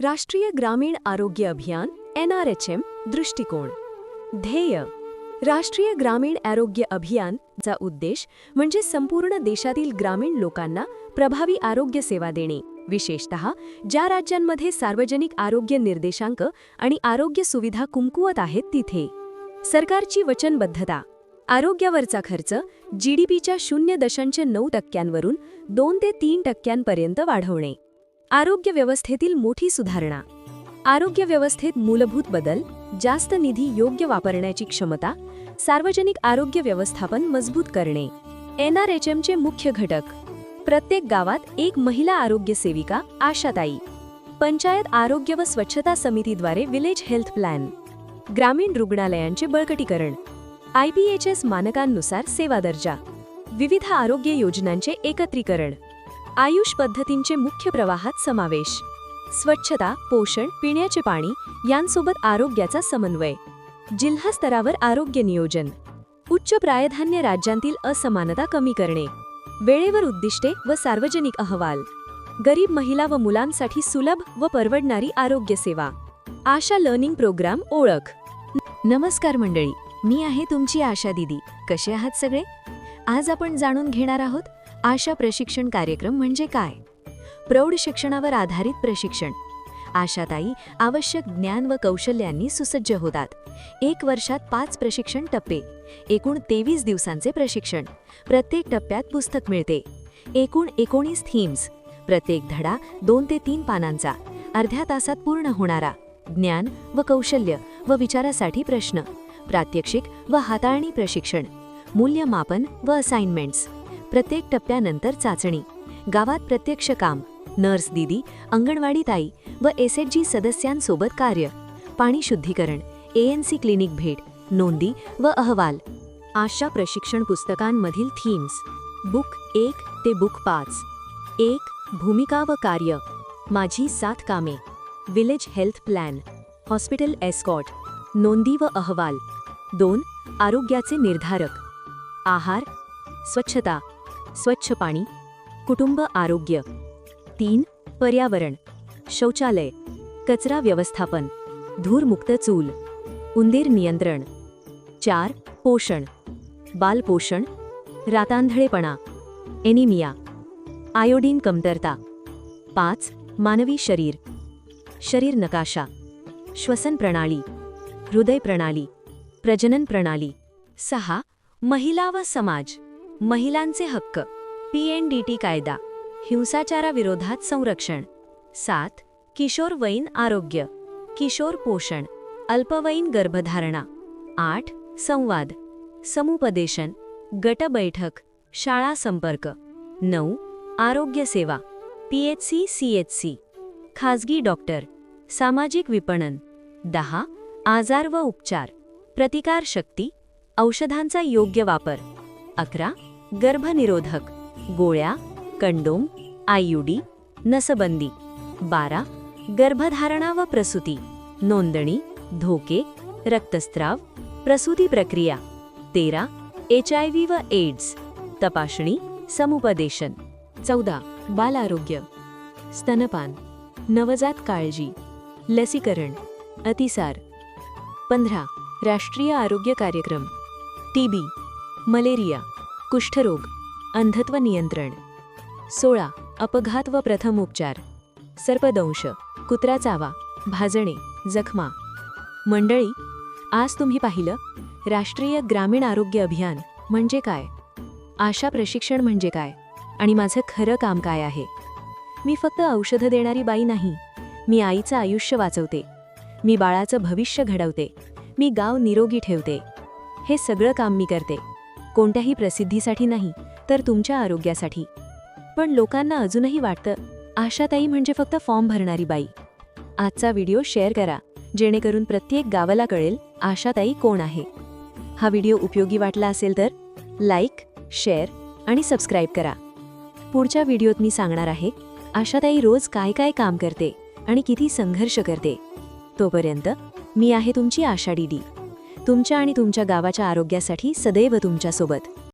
राष्ट्रीय ग्रामीण आरोग्य अभियान एन आर एच एम दृष्टिकोन. ध्येय राष्ट्रीय ग्रामीण आरोग्य अभियानचा उद्देश म्हणजे संपूर्ण देशातील ग्रामीण लोकांना प्रभावी आरोग्य सेवा देणे विशेषतः ज्या राज्यांमध्ये सार्वजनिक आरोग्य निर्देशांक आणि आरोग्य सुविधा कुमकुवत आहेत तिथे. सरकारची वचनबद्धता आरोग्यावरचा खर्च जीडीपीच्या शून्य दशांश नऊ टक्क्यांवरून दोन ते तीन टक्क्यांपर्यंत वाढवणे. आरोग्य व्यवस्थेतील मोठी सुधारणा. आरोग्य व्यवस्थेत मूलभूत बदल जास्त निधी योग्य वापरण्याची क्षमता सार्वजनिक आरोग्य व्यवस्थापन मजबूत करणे. एन आर एच एमचे मुख्य घटक. प्रत्येक गावात एक महिला आरोग्य सेविका आशाताई. पंचायत आरोग्य व स्वच्छता समितीद्वारे विलेज हेल्थ प्लॅन. ग्रामीण रुग्णालयांचे बळकटीकरण. आय पी एच एस मानकांनुसार सेवा दर्जा. विविध आरोग्य योजनांचे एकत्रीकरण. आयुष पद्धतींचे मुख्य प्रवाहात समावेश. स्वच्छता पोषण पिण्याचे पाणी यांसोबत आरोग्याचा समन्वय. जिल्हा स्तरावर आरोग्य नियोजन. उच्च प्रायधान्य राज्यांतील असमानता कमी करणे. वेळेवर उद्दिष्टे व सार्वजनिक अहवाल. गरीब महिला व मुलांसाठी सुलभ व परवडणारी आरोग्य सेवा आशा लर्निंग प्रोग्राम ओळख. नमस्कार मंडळी मी आहे तुमची आशा दिदी. कसे आहात सगळे? आज आपण जाणून घेणार आहोत आशा प्रशिक्षण कार्यक्रम म्हणजे काय? प्रौढ शिक्षणावर आधारित प्रशिक्षण. आशाताई आवश्यक ज्ञान व कौशल्यांनी सुसज्ज होतात. एक वर्षात पाच प्रशिक्षण टप्पे. एकूण तेवीस दिवसांचे प्रशिक्षण. प्रत्येक टप्प्यात पुस्तक मिळते. एकूण एकोणीस थीम्स प्रत्येक धडा दोन ते तीन पानांचा. अर्ध्या तासात पूर्ण होणारा. ज्ञान व कौशल्य व विचारासाठी प्रश्न. प्रात्यक्षिक व हाताळणी प्रशिक्षण. मूल्यमापन व असाइनमेंट्स प्रत्येक टप्प्यानंतर चाचणी. गावात प्रत्यक्ष काम नर्स दिदी अंगणवाडी ताई व एस एच जी सदस्यांसोबत कार्य. पाणी शुद्धीकरण एएनसी क्लिनिक भेट नोंदी व अहवाल. आशा प्रशिक्षण पुस्तकांमधील थीम्स. बुक एक ते बुक पाच. एक भूमिका व कार्य. माझी सात कामे. Village health plan. Hospital escort. नोंदी व अहवाल. दोन आरोग्याचे निर्धारक. आहार. स्वच्छता. स्वच्छ पाणी कुटुंब आरोग्य. तीन पर्यावरण. शौचालय. कचरा व्यवस्थापन. धूरमुक्त चूल. उंदीर नियंत्रण. चार पोषण. बालपोषण रातांधळेपणा. एनिमिया. आयोडीन कमतरता. पाच मानवी शरीर. शरीर नकाशा. श्वसन प्रणाली. हृदय प्रणाली. प्रजनन प्रणाली. सहा महिला व समाज. महिलांचे हक्क. पीएनडीटी कायदा. हिंसाचाराविरोधात संरक्षण. सात किशोरवयीन आरोग्य. किशोर पोषण. अल्पवयीन गर्भधारणा. आठ संवाद. समुपदेशन. गटबैठक. शाळा संपर्क. नऊ आरोग्य सेवा. पीएचसी सीएचसी खाजगी डॉक्टर. सामाजिक विपणन. दहा आजार व उपचार. प्रतिकारशक्ती औषधांचा योग्य वापर. अकरा गर्भनिरोधक गोळ्या कंडोम आययुडी नसबंदी. बारा गर्भधारणा व प्रसूती नोंदणी धोके रक्तस्राव प्रसूती प्रक्रिया. तेरा एच आय व्ही व एड्स तपासणी समुपदेशन. चौदा बाल आरोग्य स्तनपान नवजात काळजी लसीकरण अतिसार. पंधरा राष्ट्रीय आरोग्य कार्यक्रम टी बी. मलेरिया कुष्ठरोग अंधत्व नियंत्रण. सोळा अपघात व प्रथमोपचार सर्पदंश कुत्रा चावा भाजणे जखमा. मंडळी आज तुम्ही पाहिलं? राष्ट्रीय ग्रामीण आरोग्य अभियान म्हणजे काय? आशा प्रशिक्षण म्हणजे काय? आणि माझं खरं काम काय आहे? मी फक्त औषधं देणारी बाई नाही. मी आईचं आयुष्य वाचवते. मी बाळाचं भविष्य घडवते. मी गाव निरोगी ठेवते. हे सगळं काम मी करते. कोणत्याही प्रसिद्धीसाठी नाही तर तुमच्या आरोग्यासाठी. पण लोकांना अजूनही वाटतं आशाताई म्हणजे फक्त फॉर्म भरणारी बाई. आजचा व्हिडिओ शेअर करा जेणेकरून प्रत्येक गावाला कळेल आशाताई कोण आहे. हा व्हिडिओ उपयोगी वाटला असेल तर लाईक शेअर आणि सबस्क्राईब करा. पुढच्या व्हिडिओत मी सांगणार आहे आशाताई रोज काय काय काम करते आणि किती संघर्ष करते. तोपर्यंत मी आहे तुमची आशा डीडी. तुमच्या आणि तुमच्या गावाच्या आरोग्यासाठी सदैव तुमच्यासोबत.